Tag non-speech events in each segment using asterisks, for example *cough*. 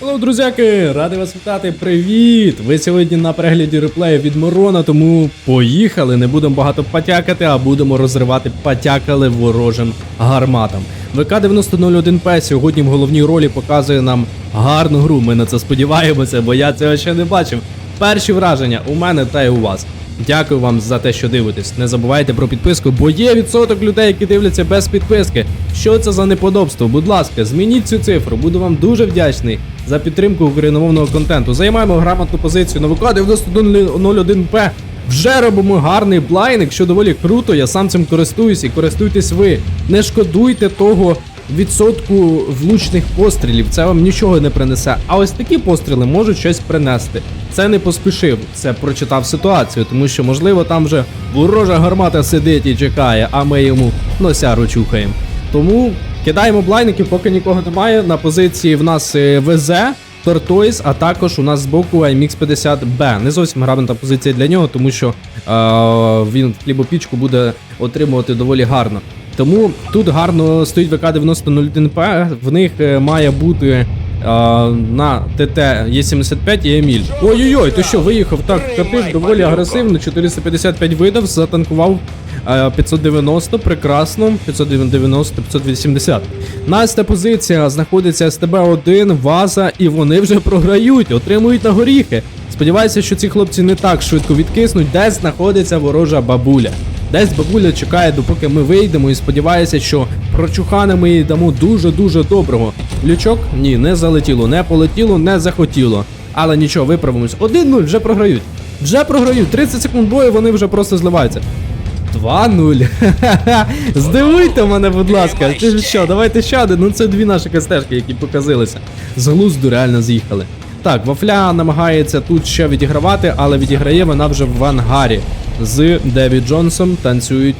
Hello, друзяки! Радий вас вітати! Привіт! Ви сьогодні на перегляді реплею від Морона, тому поїхали. Не будемо багато потякати, а будемо розривати потякали ворожим гарматам. ВК-9001П сьогодні в головній ролі показує нам гарну гру. Ми на це сподіваємося, бо я цього ще не бачив. Перші враження у мене та й у вас. Дякую вам за те, що дивитесь. Не забувайте про підписку, бо є відсоток людей, які дивляться без підписки. Що це за неподобство? Будь ласка, змініть цю цифру. Буду вам дуже вдячний за підтримку україномовного контенту. Займаємо грамотну позицію на ВК 9101П. Вже робимо гарний блайник, що доволі круто. Я сам цим користуюсь і користуйтесь ви. Не шкодуйте того відсотку влучних пострілів. Це вам нічого не принесе. А ось такі постріли можуть щось принести. Це не поспішив, це прочитав ситуацію, тому що можливо там вже ворожа гармата сидить і чекає, а ми йому носяру чухаємо. Тому кидаємо блайників, поки нікого немає. На позиції в нас е, ВЗ, Тортойс, а також у нас збоку IMX 50B. Не зовсім грамотна позиція для нього, тому що е, він хлібопічку буде отримувати доволі гарно. Тому тут гарно стоїть ВК-9001П, в них е, має бути е, на ТТ Є75 і Еміль. Ой-ой-ой, ти що, виїхав так капив, доволі агресивно, 455 видав, затанкував е, 590, прекрасно, 590, 580. Настя позиція знаходиться СТБ-1, Ваза, і вони вже програють, отримують на горіхи. Сподіваюся, що ці хлопці не так швидко відкиснуть, де знаходиться ворожа бабуля. Десь бабуля чекає, допоки ми вийдемо, і сподівається, що прочухана ми їй дамо дуже-дуже доброго. Лючок? Ні, не залетіло, не полетіло, не захотіло. Але нічого, виправимось. 1-0, вже програють. Вже програють. 30 секунд бою, вони вже просто зливаються. 2-0. *laughs* Здивуйте мене, будь ласка. Ти ж що, давайте ще один. Ну це дві наші кастежки, які показилися. З глузду реально з'їхали. Так, Вафля намагається тут ще відігравати, але відіграє вона вже в ангарі. З Деві Джонсом танцюють.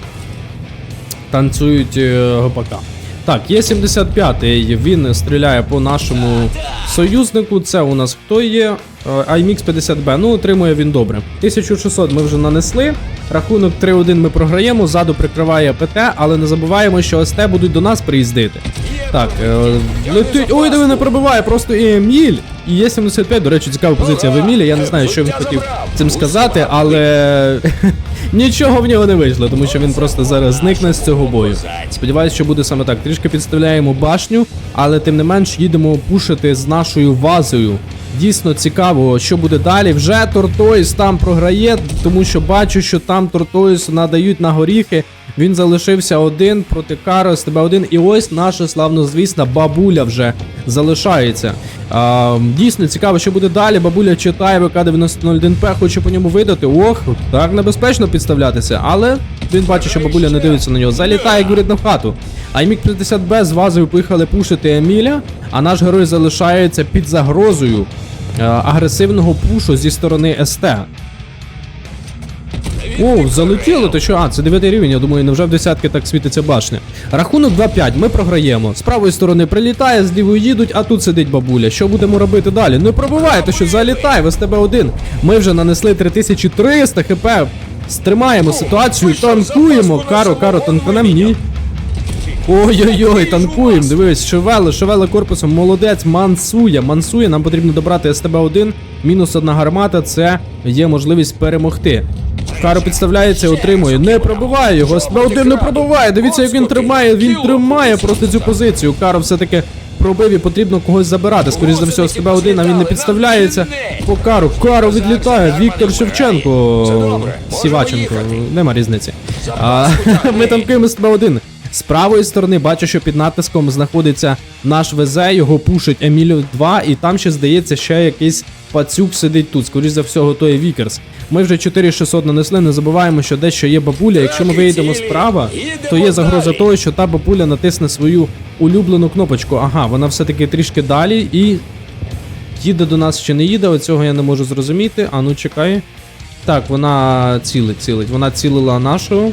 Танцюють е, гопака. Так, є 75-й, він стріляє по нашому союзнику. Це у нас хто є? Е, IMX 50B. Ну, отримує він добре. 1600 ми вже нанесли. Рахунок 3-1 ми програємо. Ззаду прикриває ПТ, але не забуваємо, що СТ будуть до нас приїздити. Так, е, летить. Ой, диви, не пробиває, просто Еміль. І є 75, до речі, цікава позиція в Емілі. Я не знаю, що він хотів цим сказати, але *laughs* нічого в нього не вийшло, тому що він просто зараз зникне з цього бою. Сподіваюсь, що буде саме так. Трішки підставляємо башню, але тим не менш їдемо пушити з нашою вазою. Дійсно цікаво, що буде далі. Вже Тортойс там програє, тому що бачу, що там Тортойс надають на горіхи. Він залишився один проти Каро, тебе один. І ось наша славнозвісна бабуля вже залишається. А, дійсно цікаво, що буде далі. Бабуля читає ВК-9001П, хоче по ньому видати. Ох, так небезпечно підставлятися, але він бачить, що бабуля не дивиться на нього. Залітає, як говорить, на хату. А Мік 50Б з вазою поїхали пушити Еміля, а наш герой залишається під загрозою е, агресивного пушу зі сторони СТ. О, залетіло, то що? А, це 9 рівень, я думаю, невже в десятки так світиться башня. Рахунок 2-5, ми програємо. З правої сторони прилітає, з лівої їдуть, а тут сидить бабуля. Що будемо робити далі? Не пробивайте, що залітай, в СТБ 1 Ми вже нанесли 3300 хп. Стримаємо ситуацію, танкуємо. Каро, каро, танканем, ні. Ой-ой-ой, танкуємо. Дивись, шевели, шевели корпусом. Молодець, мансує, мансує. Нам потрібно добрати СТБ-1. Мінус одна гармата. Це є можливість перемогти. Каро підставляється, отримує. Не пробиває його. СТБ-1 не пробиває. Дивіться, як він тримає. Він тримає просто цю позицію. Каро все-таки пробив і потрібно когось забирати. Скоріше за все, СТБ-1, а він не підставляється. По кару. Каро відлітає. Віктор Шевченко. Сіваченко. Нема різниці. А, *laughs* ми танкуємо СТБ-1. З правої сторони бачу, що під натиском знаходиться наш ВЗ, його пушить Емілію 2, і там ще здається, ще якийсь пацюк сидить тут. Скоріше за все, готує Вікерс. Ми вже 4600 нанесли, не забуваємо, що дещо є бабуля. Якщо ми виїдемо справа, то є загроза того, що та бабуля натисне свою улюблену кнопочку. Ага, вона все-таки трішки далі і. Їде до нас чи не їде, оцього я не можу зрозуміти. А ну чекай. Так, вона цілить, цілить. Вона цілила нашого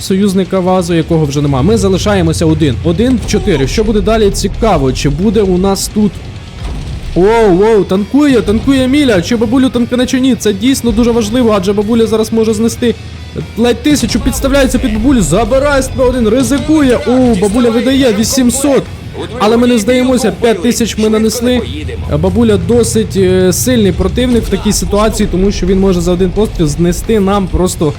союзника вазу, якого вже немає. Ми залишаємося один. Один в чотири. Що буде далі? Цікаво, чи буде у нас тут. Оу, воу, танкує, танкує Міля. Чи бабулю танкане чи ні? Це дійсно дуже важливо, адже бабуля зараз може знести ледь тисячу, підставляється під бабулю, забирає СП1, ризикує. Оу, бабуля видає 800. Але ми не здаємося, 5 тисяч ми нанесли. Бабуля досить е, сильний противник в такій ситуації, тому що він може за один постріл знести нам просто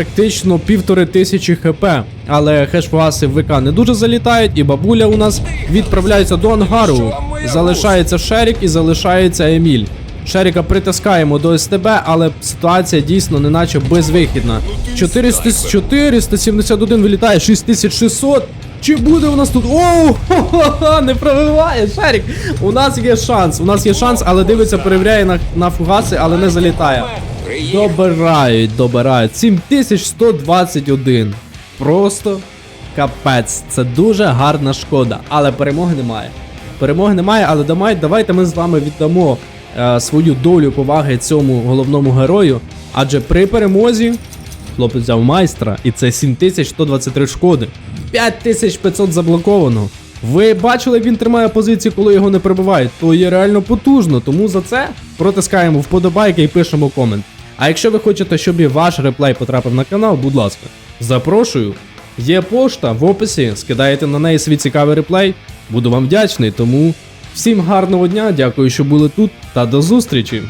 практично півтори тисячі хп. Але хешфуаси в ВК не дуже залітають, і бабуля у нас відправляється до ангару. Залишається Шерік і залишається Еміль. Шеріка притискаємо до СТБ, але ситуація дійсно неначе безвихідна. 400, 471 вилітає, 6600. Чи буде у нас тут? Оу! Хо-хо-хо, не пробиває, Шерік! У нас є шанс, у нас є шанс, але дивиться, перевіряє на, на фугаси, але не залітає. Добирають, добирають. 7121. Просто капець. Це дуже гарна шкода. Але перемоги немає. Перемоги немає, але давай, давайте ми з вами віддамо е, свою долю поваги цьому головному герою. Адже при перемозі хлопець взяв майстра, і це 7123 шкоди. 5500 заблоковано. Ви бачили, він тримає позиції, коли його не прибивають. То є реально потужно. Тому за це протискаємо вподобайки і пишемо комент. А якщо ви хочете, щоб і ваш реплей потрапив на канал, будь ласка, запрошую. Є пошта в описі, скидаєте на неї свій цікавий реплей. Буду вам вдячний, тому всім гарного дня, дякую, що були тут, та до зустрічі!